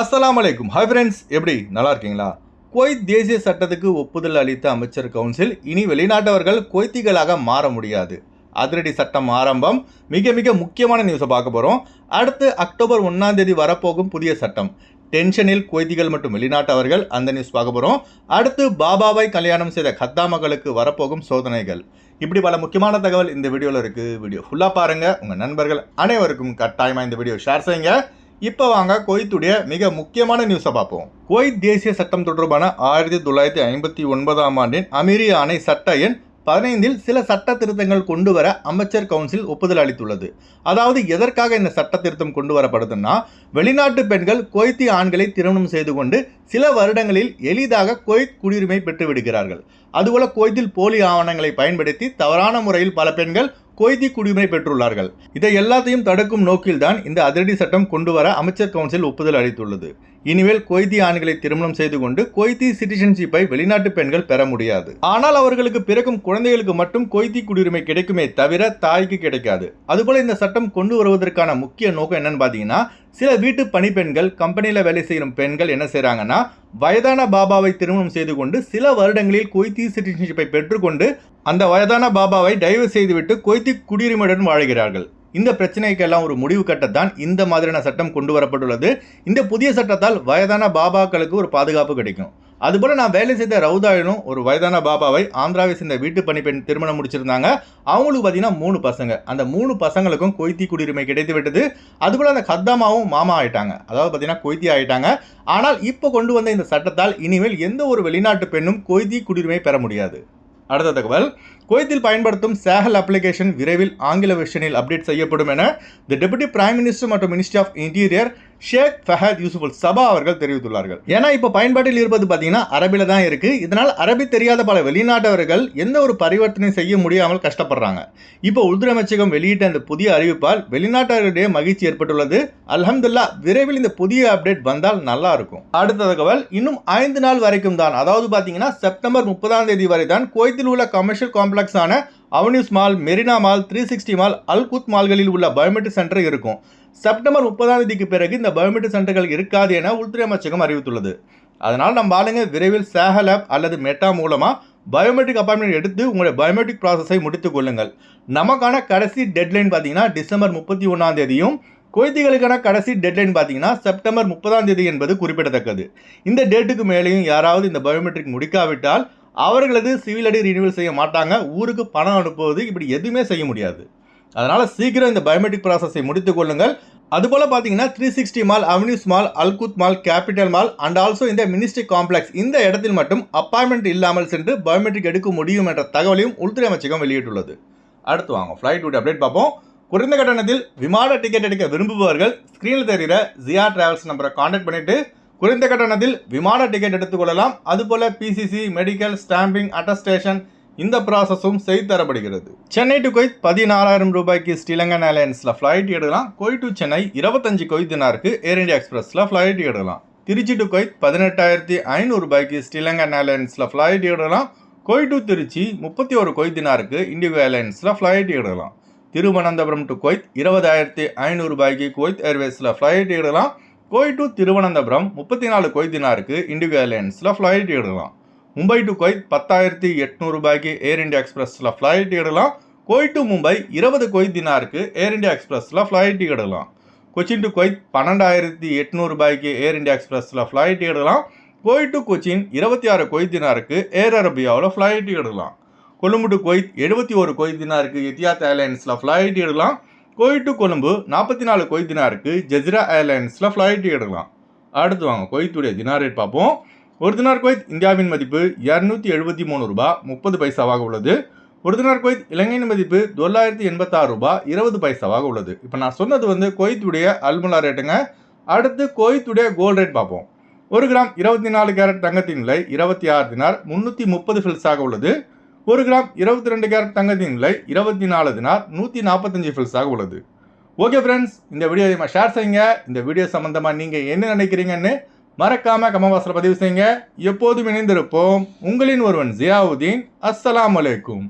அஸ்லாம் அலைக்கும் hi friends எப்படி? நல்லா இருக்கீங்களா குவைத் தேசிய சட்டத்துக்கு ஒப்புதல் அளித்த அமைச்சர் கவுன்சில் இனி வெளிநாட்டவர்கள் குவைத்திகளாக மாற முடியாது. அதிரடி சட்டம் ஆரம்பம். மிக மிக முக்கியமான நியூஸை பார்க்க போகிறோம் அடுத்து அக்டோபர் ஒன்றாம் தேதி வரப்போகும் புதிய சட்டம். டென்ஷனில் குவைத்திகள் மற்றும் வெளிநாட்டவர்கள் அந்த நியூஸ் பார்க்க போகிறோம் அடுத்து பாபாவை கல்யாணம் செய்த கத்தா மகளுக்கு வரப்போகும் சோதனைகள். இப்படி பல முக்கியமான தகவல் இந்த வீடியோவில் இருக்குது வீடியோ ஃபுல்லாக பாருங்கள் உங்கள் நண்பர்கள் அனைவருக்கும் கட்டாயமாக இந்த வீடியோ ஷேர் செய்யுங்க. இப்போ வாங்க குவைத்துடைய மிக முக்கியமான நியூஸை பார்ப்போம். குவைத் தேசிய சட்டம் தொடர்பான ஆயிரத்தி தொள்ளாயிரத்தி ஐம்பத்தி ஒன்பதாம் ஆண்டின் அமீரி ஆணை சட்ட எண் பதினைந்தில் சில சட்ட திருத்தங்கள் கொண்டு வர அமைச்சர் கவுன்சில் ஒப்புதல் அளித்துள்ளது. அதாவது எதற்காக இந்த சட்ட திருத்தம் கொண்டு வரப்படுதுன்னா வெளிநாட்டு பெண்கள் குவைத்தி ஆண்களை திருமணம் செய்து கொண்டு சில வருடங்களில் எளிதாக குவைத் குடியுரிமை பெற்று விடுகிறார்கள். அதுபோல குவைத்தில் போலி ஆவணங்களை பயன்படுத்தி தவறான முறையில் பல பெண்கள் கொய்தி குடியுரிமை பெற்றுள்ளார்கள். இதை எல்லாத்தையும் தடுக்கும் நோக்கில்தான் இந்த அதிரடி சட்டம் கொண்டு வர அமைச்சர் கவுன்சில் ஒப்புதல் அளித்துள்ளது. இனிமேல் கொய்தி ஆண்களை திருமணம் செய்து கொண்டு கொய்தி சிட்டிசன்ஷிப்பை வெளிநாட்டு பெண்கள் பெற முடியாது. ஆனால் அவர்களுக்கு பிறக்கும் குழந்தைகளுக்கு மட்டும் கொய்தி குடியுரிமை கிடைக்குமே தவிர தாய்க்கு கிடைக்காது. அதுபோல இந்த சட்டம் கொண்டு வருவதற்கான முக்கிய நோக்கம் என்னன்னு பார்த்தீங்கன்னா சில வீட்டு பணிப்பெண்கள் கம்பெனியில் வேலை செய்யும் பெண்கள் என்ன செய்கிறாங்கன்னா வயதான பாபாவை திருமணம் செய்து கொண்டு சில வருடங்களில் கொய்த்தி சிட்டிசன்ஷிப்பை பெற்றுக்கொண்டு அந்த வயதான பாபாவை தயவு செய்துவிட்டு கொய்த்தி குடியுரிமையுடன் வாழ்கிறார்கள். இந்த பிரச்சனைக்கெல்லாம் ஒரு முடிவு கட்டத்தான் இந்த மாதிரியான சட்டம் கொண்டு வரப்பட்டுள்ளது. இந்த புதிய சட்டத்தால் வயதான பாபாக்களுக்கு ஒரு பாதுகாப்பு கிடைக்கும். அதுபோல் நான் வேலை செய்த ரவுதாயினும் ஒரு வயதான பாபாவை ஆந்திராவை சேர்ந்த வீட்டு பணிப்பெண் திருமணம் முடிச்சிருந்தாங்க. அவங்களுக்கு பார்த்தீங்கன்னா மூணு பசங்க. அந்த மூணு பசங்களுக்கும் கொய்த்தி குடியுரிமை கிடைத்து விட்டது. அதுபோல் அந்த கத்தாமாவும் மாமா ஆயிட்டாங்க. அதாவது பார்த்தீங்கன்னா கொய்த்தி ஆயிட்டாங்க. ஆனால் இப்போ கொண்டு வந்த இந்த சட்டத்தால் இனிமேல் எந்த ஒரு வெளிநாட்டு பெண்ணும் கொய்தி குடியுரிமை பெற முடியாது. அடுத்த தகவல். குவைத்தில் பயன்படுத்தும் சேகல் அப்ளிகேஷன் விரைவில் ஆங்கில வெர்ஷனில் அப்டேட் செய்யப்படும் என தி டெபுட்டி பிரைம் மினிஸ்டர் மற்றும் minister of interior Sheikh Fahad Yusuf al Sabah அவர்கள் தெரிவித்துள்ளார்கள். ஏன்னா இப்போ பயன்பாட்டில் இருப்பது பார்த்தீங்கன்னா அரபில தான் இருக்கு. இதனால் அரபி தெரியாத பல வெளிநாட்டவர்கள் எந்த ஒரு பரிவர்த்தனை செய்ய முடியாமல் கஷ்டப்படுறாங்க. இப்போ உள்துறை அமைச்சகம் வெளியிட்ட இந்த புதிய அறிவிப்பால் வெளிநாட்டவர்களிடையே மகிழ்ச்சி ஏற்பட்டுள்ளது. அல்ஹம்துல்லா விரைவில் இந்த புதிய அப்டேட் வந்தால் நல்லா இருக்கும். அடுத்த தகவல் இன்னும் ஐந்து நாள் வரைக்கும் தான் அதாவது பார்த்தீங்கன்னா செப்டம்பர் முப்பதாம் தேதி வரை தான் கோயத்தில் உள்ள commercial காம்ப்ளெக்ஸான Avenues mall Marina mall three sixty mall Al Kout மால்களில் உள்ள பயோமெட்ரிக் சென்டர் இருக்கும். செப்டம்பர் முப்பதாம் தேதிக்கு பிறகு இந்த பயோமெட்ரிக் சென்டர்கள் இருக்காது என உள்துறை அமைச்சகம் அறிவித்துள்ளது. அதனால் நம்ம ஆளுங்க விரைவில் சேஹல் ஆப் அல்லது மெட்டா மூலமாக பயோமெட்ரிக் அப்பாயின்மெண்ட் எடுத்து உங்களுடைய பயோமெட்ரிக் ப்ராசஸை முடித்துக் கொள்ளுங்கள். நமக்கான கடைசி டெட்லைன் பார்த்தீங்கன்னா டிசம்பர் முப்பத்தி ஒன்றாம் தேதியும் குவைத்திகளுக்கான கடைசி டெட்லைன் பார்த்தீங்கன்னா செப்டம்பர் முப்பதாம் தேதி என்பது குறிப்பிடத்தக்கது. இந்த டேட்டுக்கு மேலேயும் யாராவது இந்த பயோமெட்ரிக் முடிக்காவிட்டால் அவர்களது சிவில் அடி ரினியூவல் செய்ய மாட்டாங்க. ஊருக்கு பணம் அனுப்புவது இப்படி எதுவுமே செய்ய முடியாது. அதனால் சீக்கிரம் இந்த பயோமெட்ரிக் ப்ராசஸை முடித்து கொள்ளுங்கள். அதுபோல் பார்த்தீங்கன்னா three sixty mall Avenues mall Al Kout mall capital mall and also இந்த மினிஸ்ட்ரி காம்ப்ளெக்ஸ் இந்த இடத்தில் மட்டும் அப்பாயின்மெண்ட் இல்லாமல் சென்று பயோமெட்ரிக் எடுக்க முடியும் என்ற தகவலையும் உள்துறை அமைச்சகம் வெளியிட்டுள்ளது. அடுத்து வாங்க ஃப்ளைட் விட்டு அப்டேட் பார்ப்போம். குறைந்த கட்டணத்தில் விமான டிக்கெட் எடுக்க விரும்புபவர்கள் ஸ்க்ரீனில் தெரிகிற ஜியா டிராவல்ஸ் நம்பரை காண்டாக்ட் பண்ணிவிட்டு குறைந்த கட்டணத்தில் விமான டிக்கெட் எடுத்துக்கொள்ளலாம் அதுபோல் பிசிசி மெடிக்கல் ஸ்டாம்பிங் அட்டஸ்டேஷன் இந்த ப்ராசஸும் செய்து தரப்படுகிறது. சென்னை டு கொய்த் பதினாறாயிரம் ரூபாய்க்கு ஸ்ரீலங்கன் ஏர்லைன்ஸில் ஃப்ளைட் எடுக்கலாம். கொய் டு சென்னை இருபத்தஞ்சு கொய் தினாருக்கு ஏர் இந்தியா எக்ஸ்பிரஸில் ஃப்ளைட் எடுக்கலாம். திருச்சி டு கொய்த் பதினெட்டாயிரத்தி ஐநூறு ரூபாய்க்கு ஸ்ரீலங்கன் ஏர்லைன்ஸில் ஃப்ளைட் எடுக்கலாம். கொய் டு திருச்சி முப்பத்தி ஒரு கொய் தினாருக்கு இண்டிகோ ஏர்லைன்ஸில் ஃப்ளைட் எடுக்கலாம். திருவனந்தபுரம் டு கொய்த் இருபதாயிரத்தி ஐநூறு ரூபாய்க்கு கொய்த் ஏர்வேஸில் ஃப்ளைட் எடுக்கலாம். கோய் டு திருவனந்தபுரம் முப்பத்தி நாலு கொய் தினாருக்கு இண்டிகோ ஏர்லைன்ஸில் ஃப்ளைட் எடுக்கலாம். மும்பை டு கொய்த் பத்தாயிரத்தி எட்நூறு ரூபாய்க்கு ஏர் இண்டியா எக்ஸ்பிரஸில் ஃப்ளைட் எடுக்கலாம். கோய் டு மும்பை இருபது கொய் தினாருக்கு ஏர் இந்தியா எக்ஸ்பிரஸில் ஃப்ளைட் எடுக்கலாம். கொச்சின் டு கொய்த் பன்னெண்டாயிரத்தி எட்நூறு ரூபாய்க்கு ஏர் இண்டியா எக்ஸ்பிரஸில் ஃப்ளைட் எடுக்கலாம். கோய் டு கொச்சின் இருபத்தி ஆறு கொய்தினாருக்கு ஏர் அரபியாவில் ஃப்ளைட் எடுக்கலாம். கொழும்பு டு கொய்த் எழுபத்தி ஒரு கொய்தினாருக்கு எத்தியாத் ஏர்லைன்ஸில் ஃப்ளைட் எடுக்கலாம். கோய் டு கொழும்பு நாற்பத்தி நாலு கொய் தினாருக்கு ஜெசிரா ஏர்லைன்ஸில் ஃப்ளைட் எடுக்கலாம். அடுத்து வாங்க கொய்த்துடைய தினார் ரேட் பார்ப்போம். ஒரு தினார் குவைத் இந்தியாவின் மதிப்பு இரநூத்தி எழுபத்தி மூணு ரூபாய் முப்பது பைசாவாக உள்ளது. ஒரு தினார் குவைத் இலங்கையின் மதிப்பு தொள்ளாயிரத்தி எண்பத்தாறு ரூபாய் இருபது பைசாவாக உள்ளது. இப்போ நான் சொன்னது வந்து கொய்த்துடைய அல்முலா ரேட்டுங்க அடுத்து கொய்த்துடைய கோல்டு ரேட் பார்ப்போம். ஒரு கிராம் இருபத்தி நாலு கேரட் தங்கத்தின் விலை இருபத்தி ஆறு தினார் முந்நூற்றி முப்பது ஃபில்ஸாக உள்ளது. ஒரு கிராம் இருபத்தி ரெண்டு கேரட் தங்கத்தின் விலை இருபத்தி நாலு தினார் நூற்றி நாற்பத்தஞ்சு ஃபில்ஸாக உள்ளது. ஓகே ஃப்ரெண்ட்ஸ் இந்த வீடியோ அதிகமாக ஷேர் செய்யுங்க. இந்த வீடியோ சம்மந்தமாக நீங்கள் என்ன நினைக்கிறீங்கன்னு மறக்காமல் கமவாசல பதிவு செய்யுங்க. எப்போதும் இணைந்திருப்போம். உங்களின் ஒருவன் ஜியாவுதீன். அஸ்ஸலாம் அலைக்கும்.